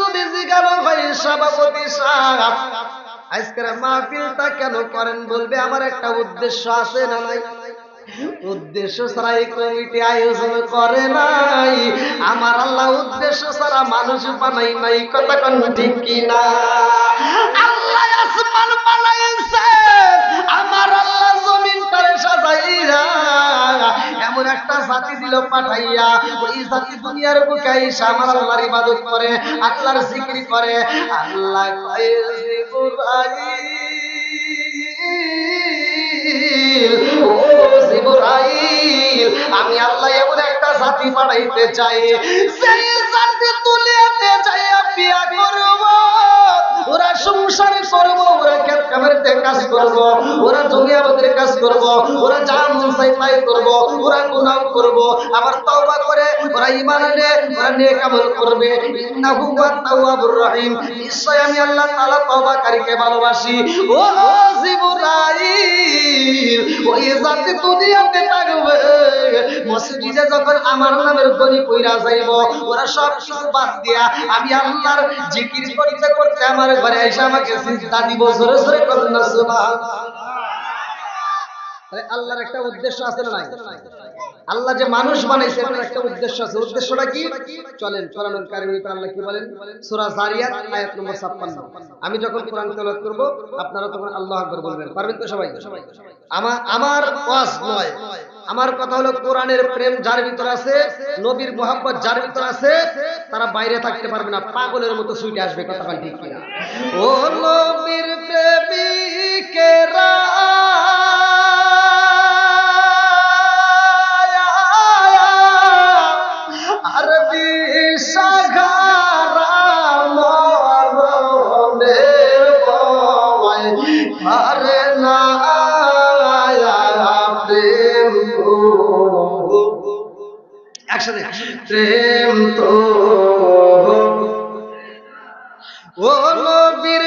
যদি হয় সভাপতি সাহেব, আজকের মাহফিলটা কেন করেন বলবে? আমার একটা উদ্দেশ্য আছে না নাই? উদ্দেশ্য ছাড়া এই কমিটি আয়োজন করে নাই। আমার আল্লাহ উদ্দেশ্য ছাড়া মানুষ বানাই নাই, কথা কোন ঠিক কিনা? আল্লাহ আসমান বানাইছে জাতি দিল পাঠাইয়া ওই সাথী দুনিয়ার বুকে আইসা আল্লাহর ইবাদত করে, আল্লাহর জিকির করে। আল্লাহ আমি আল্লাহ এমন একটা সাথী পাঠাইতে চাই ওরা কাজ করব, ওরা করব, ওরা গুনাহ করব, আবার তওবা করে, ওরা ঈমান ওরা নেক আমল করবে। ইন্নাহু তাওয়াবুর রহিম। নিশ্চয় আমি আল্লাহ তাআলা তওবাকারীকে ভালোবাসি। ও জিবরাইল দুনিয়াতে মসজিদে যখন আমার নামের গনি কইরা যাইব, ওরা সব কিছু বাদ দিয়া আমি আল্লাহর জিকির করতে করতে আমার ঘরে এসে আমাকে সিজদা দিব। জোরে জোরে করুন সুবহানাল্লাহ। আল্লাহর একটা উদ্দেশ্য আছে না আল্লাহ যে মানুষ বানাইছে এটার একটা উদ্দেশ্য আছে। উদ্দেশ্যটা কি? চলেন কোরআনুল কারিমে আল্লাহ কি বলেন? সূরা জারিয়াত, আয়াত নম্বর 56 আমি যখন কোরআন তেলাওয়াত করব, আপনারা তখন আল্লাহু আকবার বলবেন। পারবেন তো সবাই? আমার আমার ওয়াজ নয়। আমার কথা হলো কোরআনের প্রেম যার ভিতর আছে, নবীর মোহাম্মত যার ভিতর আছে, তারা বাইরে থাকতে পারবে না। পাগলের মতো সুইটে আসবে, কথা ঠিক কিনা? ও নবীর প্রেমিকেরা আরে না প্রেম একসাথে। প্রেম তো ও নবীর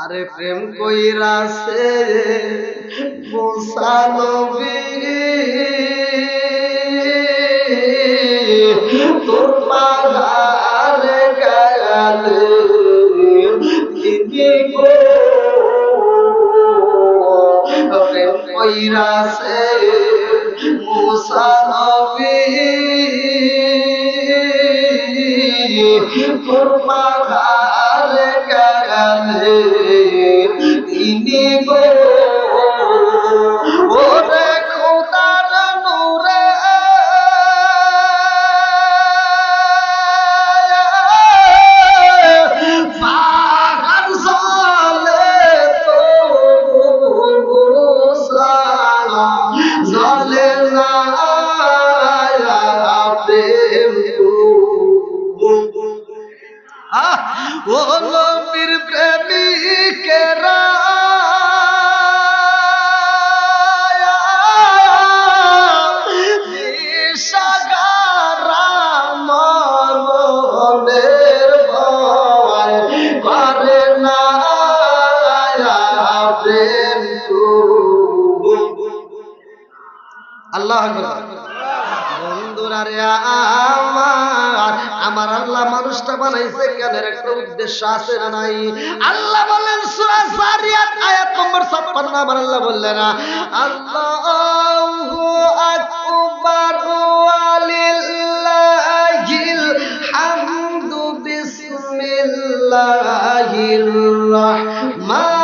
আরে প্রেম প্রেম কইরাছে মুসানবী তোর পাহাড়ে গালে দিদি গো। প্রেম কইরাছে তিনি নবীর প্রেমিকেরা আল্লাহ বন্ধুরা রে আমার আমার আল্লাহ মানুষটা বানাইছে এর একটা উদ্দেশ্য আছে না নাই? আল্লাহ বলেন, সূরা জারিয়াত আয়াত নম্বর 56 আমার আল্লাহ বললেন আল্লাহু আকবার, ওয়ালিল্লাহিল হামদু বিসমিল্লাহির রাহমানির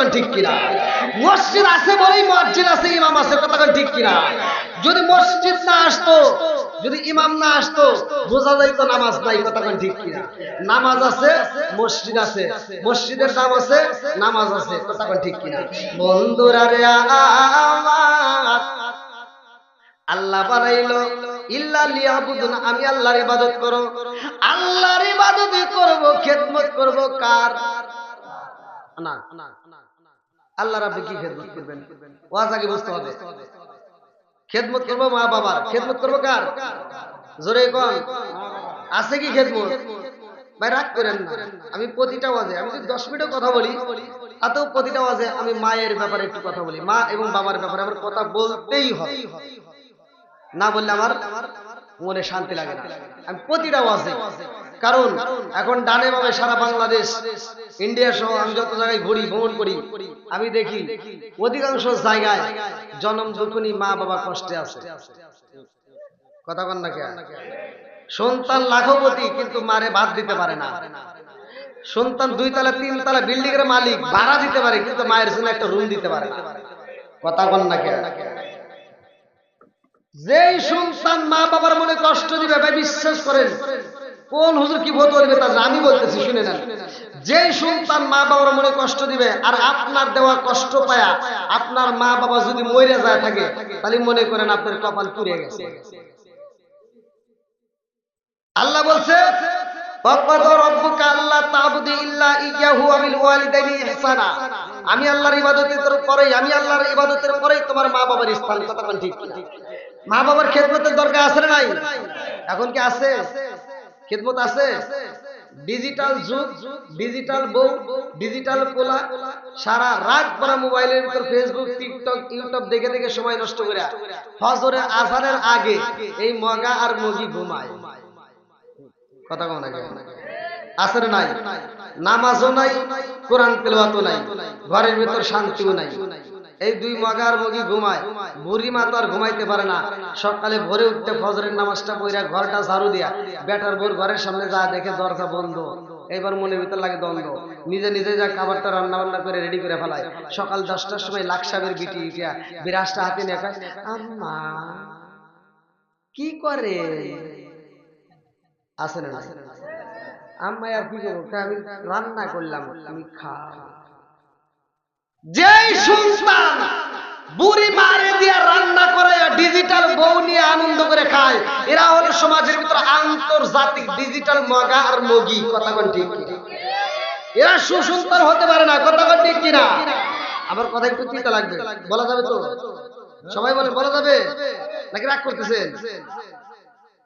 কতক্ষণ ঠিক কিনা? মসজিদ আছে বলেই মসজিদ আছে, ইমাম আছে কতক্ষণ ঠিক কিনা? যদি মসজিদ না আসতো, যদি ইমাম না আসতো বোঝা যাইতো, নামাজ নাই কতক্ষণ ঠিক কিনা? নামাজ আছে, মসজিদ আছে। মসজিদের দাম আছে, নামাজ আছে কতক্ষণ ঠিক কিনা? বন্ধুরা রে আল্লাহ বানাইলো, ইল্লা লিয়াবুদুন, আমি আল্লাহর ইবাদত করো। আল্লাহর ইবাদত করব, খেদমত করব কার? না। আল্লাহ রাব্বি কি খেদমত করবেন? ওয়াজ আগে বুঝতে হবে। খেদমত করব মা বাবার? খেদমত করব কার? জোরে কোন। আছে কি খেদমত? ভাই, রাগ করেন না। আমি প্রতিটা ওয়াজে, আমি যদি দশ মিনিটও কথা বলি তাতেও প্রতিটা ওয়াজে আমি মায়ের ব্যাপারে একটু কথা বলি। মা এবং বাবার ব্যাপারে আমার কথা বলতেই হবে। না বললে আমার মনে শান্তি লাগে না। আমি প্রতিটা ওয়াজে কারণ এখন ডানে বামে সারা বাংলাদেশ, ইন্ডিয়া সহ আমি যত জায়গায় ঘুরি, ভ্রমণ করি, আমি দেখি অধিকাংশ জায়গায় জন্ম দুখুনি মা বাবা কষ্টে আছে। কথা কন না কে? সন্তান লাখপতি, কিন্তু মারে বাদ দিতে পারে না। সন্তান দুই তলা, তিন তলা বিল্ডিং এর মালিক, ভাড়া দিতে পারে, কিন্তু মায়ের জন্য একটা রুম দিতে পারে কথা কন না কে? যেই সন্তান মা বাবার মনে কষ্ট দিবে, ভাই, বিশ্বাস করেন কোন হুজুর কি বলতে বলবে তা আমি বলতেছি, শুনে নেন। যেই সন্তান মা বাবার মনে কষ্ট দিবে, আর আপনার দেওয়া কষ্ট পায়া আপনার মা বাবা যদি মরে যায় থাকে, তাহলে মনে করেন আপনার কপাল পুড়ে গেছে। আল্লাহ বলছে আমি আল্লাহর ইবাদতের পরেই, আমি আল্লাহর ইবাদতের পরেই তোমার মা বাবার স্থান, কথা ঠিক মা বাবার খেদমতের দরকার আছে না নাই? এখন কি আছে? খেদমত আছে? ডিজিটাল যুগ ডিজিটাল বউ ডিজিটাল পোলা, সারা রাত পরা মোবাইলের ভিতর ফেসবুক টিকটক ইউটিউব দেখে দেখে সময় নষ্ট করে ফজরের আজানের আগে এই মগা আর মগি ঘুমায়। কথা কম নাকি আসরে নাই, নামাজও নাই, কোরআন তেলাওয়াতও নাই, ঘরের ভিতর শান্তিও নাই। এই দুই মগার মগি ঘুমায়। বুড়ি মা তো আর ঘুমাইতে পারে না। সকালে ভোরে উঠতে ফজরের নামাজটা পইরা ঘরটা ঝাড়ু দিয়া বেটার বোর ঘরের সামনে যা দেখে দরজা বন্ধ। এইবার মনের ভিতর লাগে দ্বন্দ্ব। নিজে নিজে যা খাবারটা রান্না বান্না করে রেডি করে ফেলায়। সকাল দশটার সময় লাকসাবের বিটি উঠিয়া বিরাজটা হাতে নিয়ে আম্মা, কি করে? আসে না আম্মা, আর কি করব? আমি রান্না করলাম আমি খাও। বুড়ি মারে রান্না করে ডিজিটাল বউ নিয়ে আনন্দ করে খায়, এরা হলো সমাজের আন্তর্জাতিক ডিজিটাল মগা আর মগি, কথা ঠিক এরা সুসন্তান হতে পারে না, কথা ঠিক কিনা? আবার কথা একটু চিন্তা লাগবে, বলা যাবে তো? সবাই বলে, বলা যাবে? নাকি রাগ করতেছেন?